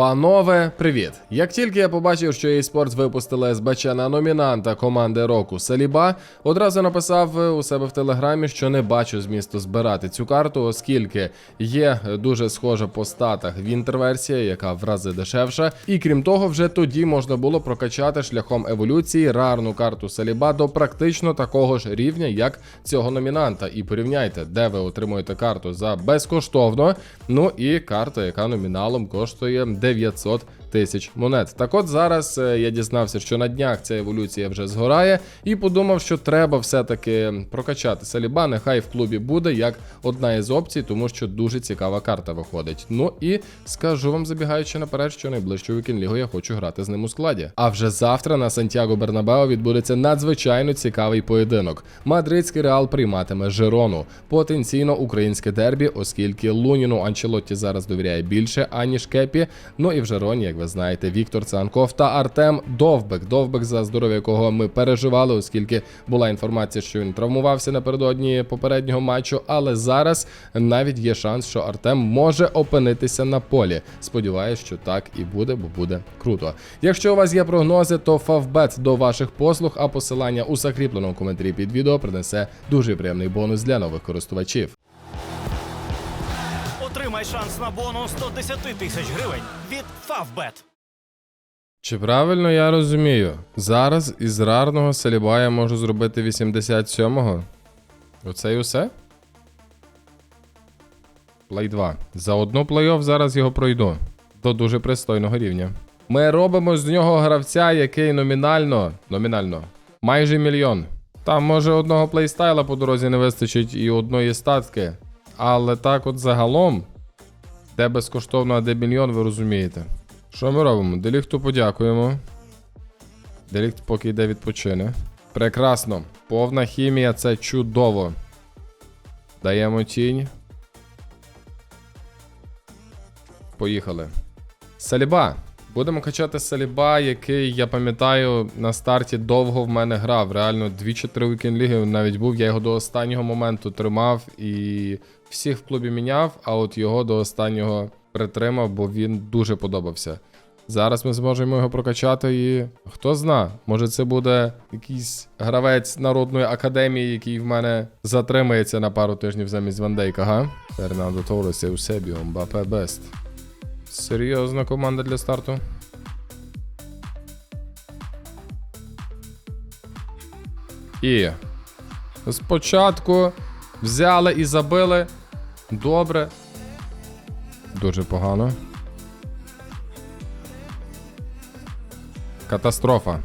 Панове, привіт! Як тільки я побачив, що eSports випустили СБЧ на номінанта команди року Саліба, одразу написав у себе в телеграмі, що не бачу змісту збирати цю карту, оскільки є дуже схожа по статах вінтер-версія, яка в рази дешевша. І крім того, вже тоді можна було прокачати шляхом еволюції рарну карту Саліба до практично такого ж рівня, як цього номінанта. І порівняйте, де ви отримуєте карту за безкоштовно. Ну і карта, яка номіналом коштує 900 тисяч монет. Так от зараз е, я дізнався, що на днях ця еволюція вже згорає, і подумав, що треба все-таки прокачати Саліба. Нехай в клубі буде як одна із опцій, тому що дуже цікава карта виходить. Ну і скажу вам, забігаючи наперед, що найближчу вікінг-лігу я хочу грати з ним у складі. А вже завтра на Сантьяго Бернабео відбудеться надзвичайно цікавий поєдинок. Мадридський реал прийматиме Жирону, потенційно українське дербі, оскільки Луніну Анчелотті зараз довіряє більше, аніж Кепі. Ну і в Жироні, як ви знаєте, Віктор Цанков та Артем Довбек. Довбек, за здоров'я якого ми переживали, оскільки була інформація, що він травмувався напередодні попереднього матчу. Але зараз навіть є шанс, що Артем може опинитися на полі. Сподіваюсь, що так і буде, бо буде круто. Якщо у вас є прогнози, то Фавбет до ваших послуг, а посилання у закріпленому коментарі під відео принесе дуже приємний бонус для нових користувачів. Отримай шанс на бонус 110 тисяч гривень від Favbet. Чи правильно я розумію? Зараз із рарного Саліба я можу зробити 87-го. Оце і усе? Плей 2. За одну плей-офф зараз його пройду. До дуже пристойного рівня. Ми робимо з нього гравця, який номінально. Номінально. Майже мільйон. Там може одного плейстайла по дорозі не вистачить і одної статки. Але так от загалом, де безкоштовно, а де мільйон, ви розумієте. Що ми робимо? Деліхту подякуємо. Деліхт поки йде відпочине. Прекрасно. Повна хімія це чудово. Даємо тінь. Поїхали. Саліба. Будемо качати Саліба, який, я пам'ятаю, на старті довго в мене грав. Реально 2-3 вікенд ліги навіть був. Я його до останнього моменту тримав і всіх в клубі міняв, а от його до останнього притримав, бо він дуже подобався. Зараз ми зможемо його прокачати і хто зна, може це буде якийсь гравець народної академії, який в мене затримається на пару тижнів замість Вандейка, га? Фернандо Торрес, Еусебіо, Мбапе Бест. Серйозна команда для старту. І спочатку взяли і забили. Добре. Дуже погано. Катастрофа.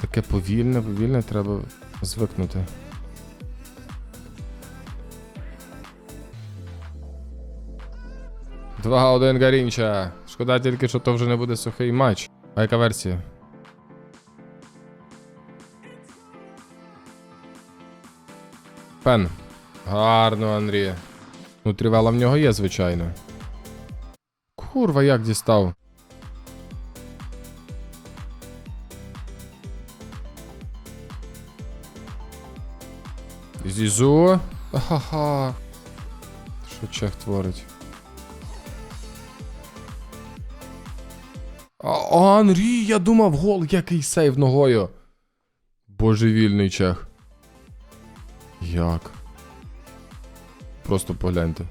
Таке повільне, повільне треба звикнути. Два один Гарінча. Шкода тільки, що то вже не буде сухий матч. А яка версія? Пен. Гарно, Андрій. Ну, тривала в нього є, звичайно. Курва, як дістав. Зізу. Ха-ха. Що чех творить? Анрі, я думав, гол, який сейв ногою. Божевільний чех. Як? Просто погляньте.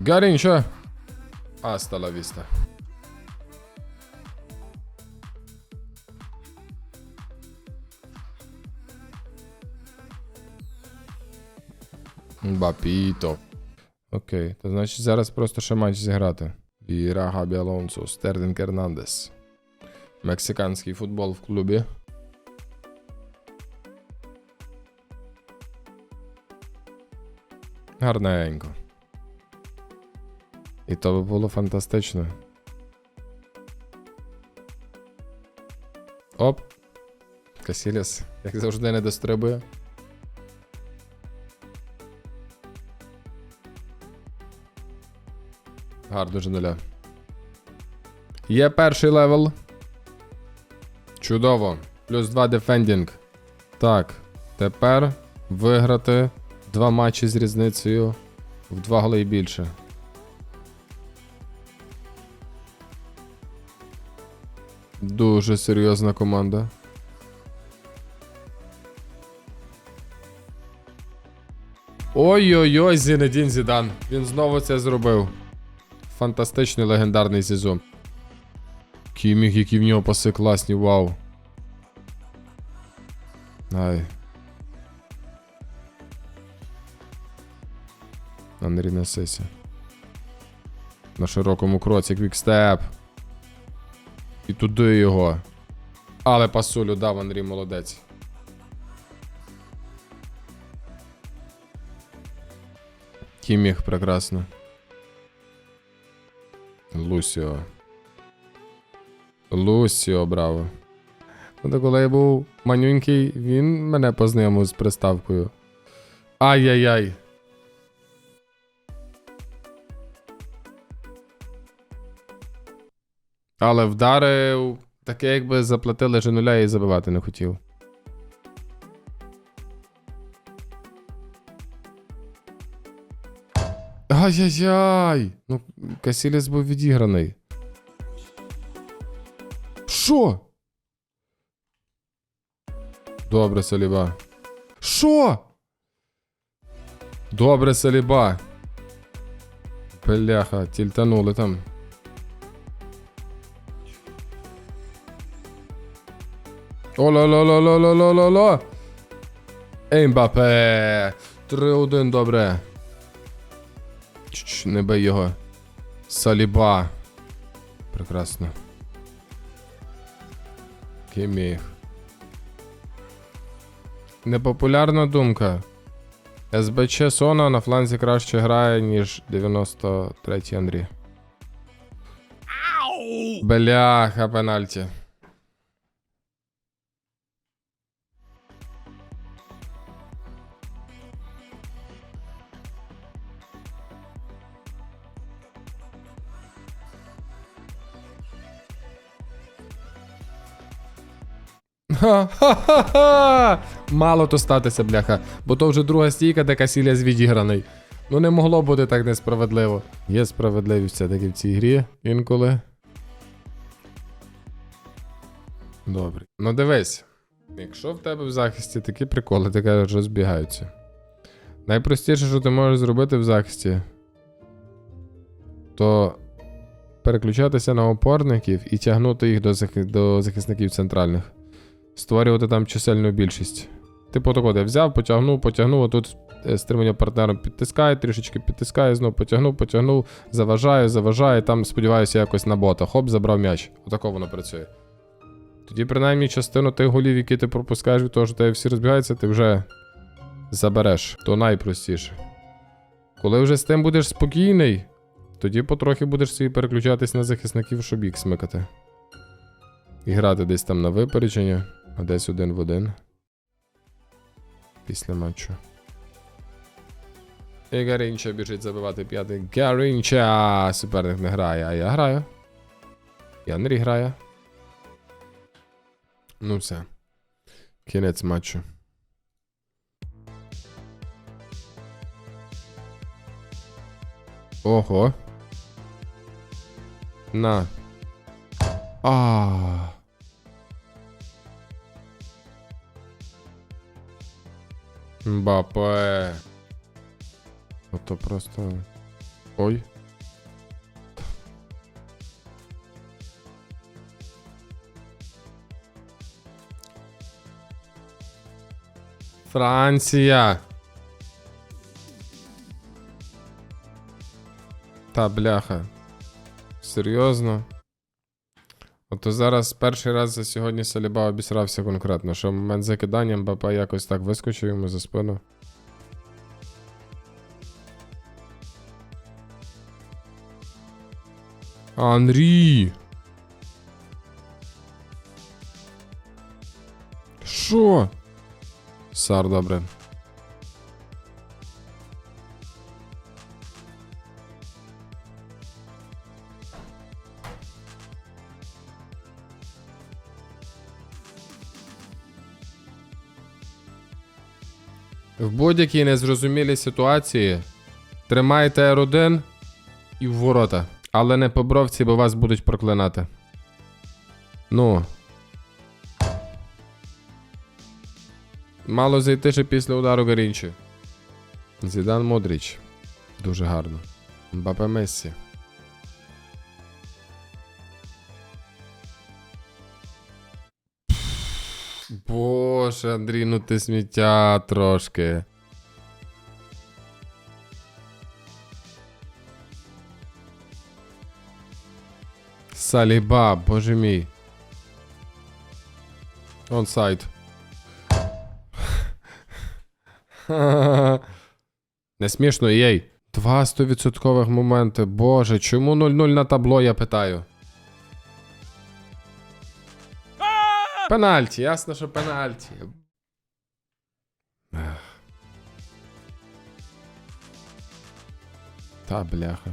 Гарінча. Аста ла віста. Бапіто. Окей, то значить зараз просто ще матч зіграти. Віра Габі Алонсо, Стерден Кернандес. Мексиканський футбол в клубі. Гарненько. І то би було фантастично. Оп. Касіліс, як завжди, не дострибує. Гарно нуля. Є перший левел. Чудово. Плюс 2 дефендінг. Так, тепер виграти два матчі з різницею в два голи і більше. Дуже серйозна команда. Ой-ой-ой, Зінедін Зідан. Він знову це зробив. Фантастичний легендарний сезон. Кіміг, які в нього паси класні, вау. Ай. Андрій несися. На широкому кроці квікстеп. І туди його. Але пасулю дав Андрій молодець. Кіміг прекрасно. Лусіо. Лусіо, браво. Ну, то коли я був манюнький, він мене познайомив з приставкою. Ай-яй-яй. Але вдарив таке, якби заплатили нуля і забивати не хотів. Ай-яй-яй! Ну, Касіліс був відіграний. Що? Добре, Саліба. Що? Добре, Саліба. Бляха, тільтанули там. Оло-ло-ло-ло-ло-ло-ло-ло. Ембапе. 3-1, добре. Чш, не бий його. Саліба. Прекрасно. Кіміг. Непопулярна думка. СБЧ Сона на фланзі краще грає, ніж 93-й Андрій. Бляха, пенальті. Ха-ха-ха! Мало то статися, бляха, бо то вже друга стійка, де Касіляс відіграний. Ну не могло бути так несправедливо. Є справедливість все-таки в цій грі інколи. Добре. Ну дивись. Якщо в тебе в захисті такі приколи, ти кажеш, розбігаються. Найпростіше, що ти можеш зробити в захисті, то переключатися на опорників і тягнути їх до захисників центральних створювати там чисельну більшість. Типу тако, де взяв, потягнув, потягнув, а тут е, стримання партнером підтискає, трішечки підтискає, знов потягнув, потягнув, заважає, заважає, там, сподіваюся, якось на бота. Хоп, забрав м'яч. Отако воно працює. Тоді, принаймні, частину тих голів, які ти пропускаєш від того, що тебе всі розбігаються, ти вже забереш. То найпростіше. Коли вже з тим будеш спокійний, тоді потрохи будеш собі переключатись на захисників, щоб їх смикати. І грати десь там на випередження, а десь один в один. Після матчу. І Гарінча біжить забивати п'ятий. Гарінча! Суперник не грає, а я граю. І Андрій грає. Ну все. Кінець матчу. Ого. На. А. Мбапе. Ото просто. Ой. Франція. Та бляха. Серйозно? Ото зараз перший раз за сьогодні Саліба обісрався конкретно, що в момент закидання Мбапе якось так вискочив йому за спину. Анрі! Що? Сар, добре. Будь-якій незрозумілій ситуації тримайте R1 і в ворота. Але не по бровці, бо вас будуть проклинати. Ну. Мало зайти ще після удару Гарінчі. Зідан Модріч. Дуже гарно. Мбапе Мессі. Боже, Андрій, ну ти сміття трошки. Саліба, боже мій. Онсайд. Не смішно, єй. Два 100% моменти. Боже, чому 0-0 на табло, я питаю. Пенальті, ясно, що пенальті. Та бляха.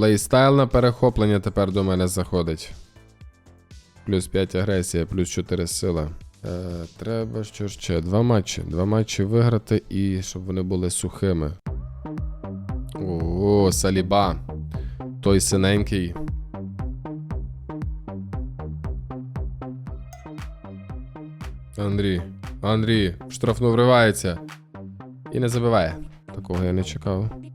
Плейстайл на перехоплення тепер до мене заходить. Плюс 5 агресія, плюс 4 сила. Е, треба що ще? Два матчі. Два матчі виграти і щоб вони були сухими. О, Саліба. Той синенький. Андрій. Андрій, в штрафну вривається. І не забиває. Такого я не чекав.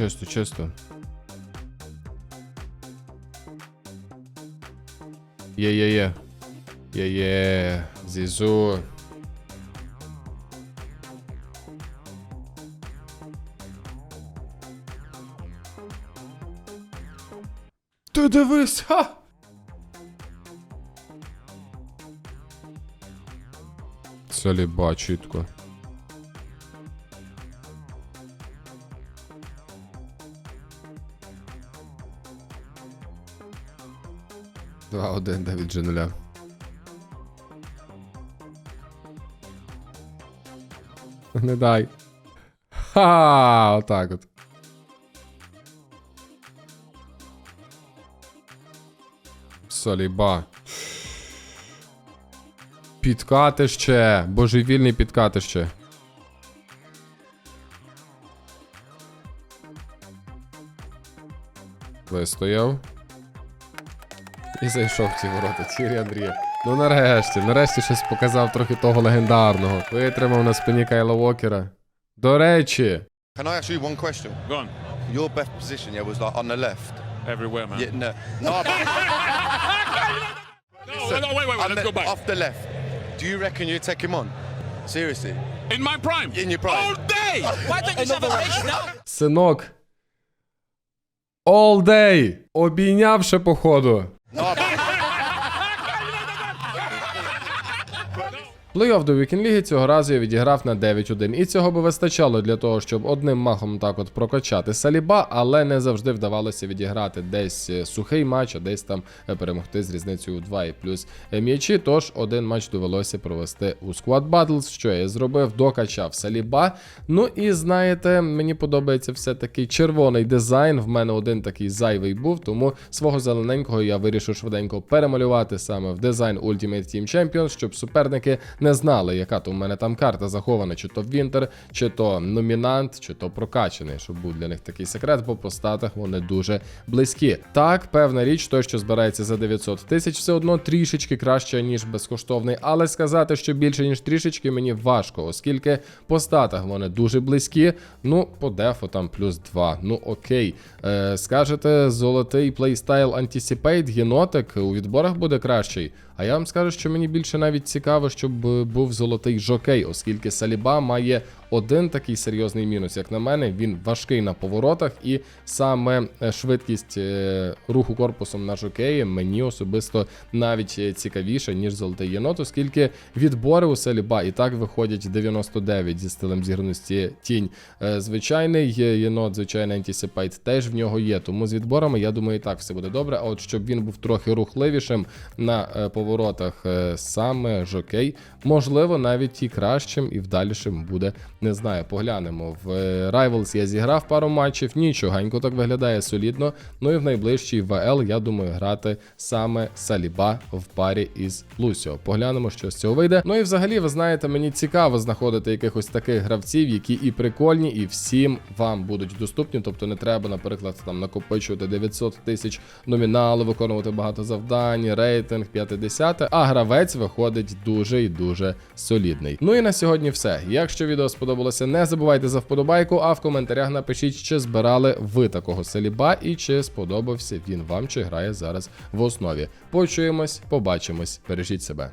Чисто, чисто. Є-є-є. Є-є. Зізу. Ти дивись, ха! Соліба чітко. Два один Давід Дженуля. Не дай. Ха, отак от. Соліба. Підкатище. Божевільний підкатище. Вистояв. І зайшов ці ворота. Тірі Андрія. Ну нарешті, нарешті щось показав трохи того легендарного. Витримав на спині Кайла Уокера. До речі, Can I ask you one question? Go on. Your best position, yeah, was like on the left. Everywhere, man. Yeah, no, no, but No, no, wait, wait, wait. Let's go back. off the left. Do you reckon you take him on? Seriously? In my prime. In your prime. All day. Why don't you have a face now? синок. All day. Обійнявши походу. No, but Плей-офф до Вікінг-ліги цього разу я відіграв на 9-1. І цього би вистачало для того, щоб одним махом так от прокачати Саліба, але не завжди вдавалося відіграти десь е, сухий матч, а десь там е, перемогти з різницею у 2 і плюс е, м'ячі. Тож один матч довелося провести у Squad Battles. Що я зробив? Докачав Саліба. Ну і знаєте, мені подобається все-таки червоний дизайн. В мене один такий зайвий був, тому свого зелененького я вирішив швиденько перемалювати саме в дизайн Ultimate Team Champions, щоб суперники не знали, яка то в мене там карта захована, чи то Вінтер, чи то номінант, чи то прокачаний, щоб був для них такий секрет, бо по статах вони дуже близькі. Так, певна річ, той, що збирається за 900 тисяч, все одно трішечки краще, ніж безкоштовний, але сказати, що більше, ніж трішечки, мені важко, оскільки по статах вони дуже близькі. Ну, по дефу там плюс 2. Ну окей. Е, скажете, золотий плейстайл Anticipate, генотик у відборах буде кращий. А я вам скажу, що мені більше навіть цікаво, щоб був золотий жокей, оскільки Саліба має один такий серйозний мінус, як на мене, він важкий на поворотах, і саме е, швидкість е, руху корпусом на жокеї мені особисто навіть е, цікавіше, ніж золотий єнот, оскільки відбори у Селіба і так виходять 99 зі стилем зіграності тінь. Звичайний єнот, звичайний антисипайт теж в нього є. Тому з відборами, я думаю, і так все буде добре. А от щоб він був трохи рухливішим на поворотах, саме жокей, можливо, навіть і кращим і вдалішим буде. Не знаю, поглянемо. В е, Rivals я зіграв пару матчів, нічогенько так виглядає солідно. Ну і в найближчій ВЛ, я думаю, грати саме Саліба в парі із Лусіо. Поглянемо, що з цього вийде. Ну і взагалі, ви знаєте, мені цікаво знаходити якихось таких гравців, які і прикольні, і всім вам будуть доступні. Тобто не треба, наприклад, там накопичувати 900 тисяч номіналу, виконувати багато завдань, рейтинг 50, а гравець виходить дуже і дуже солідний. Ну і на сьогодні все. Якщо відео сподобалося, не забувайте за вподобайку, а в коментарях напишіть, чи збирали ви такого селіба і чи сподобався він вам, чи грає зараз в основі. Почуємось, побачимось, бережіть себе.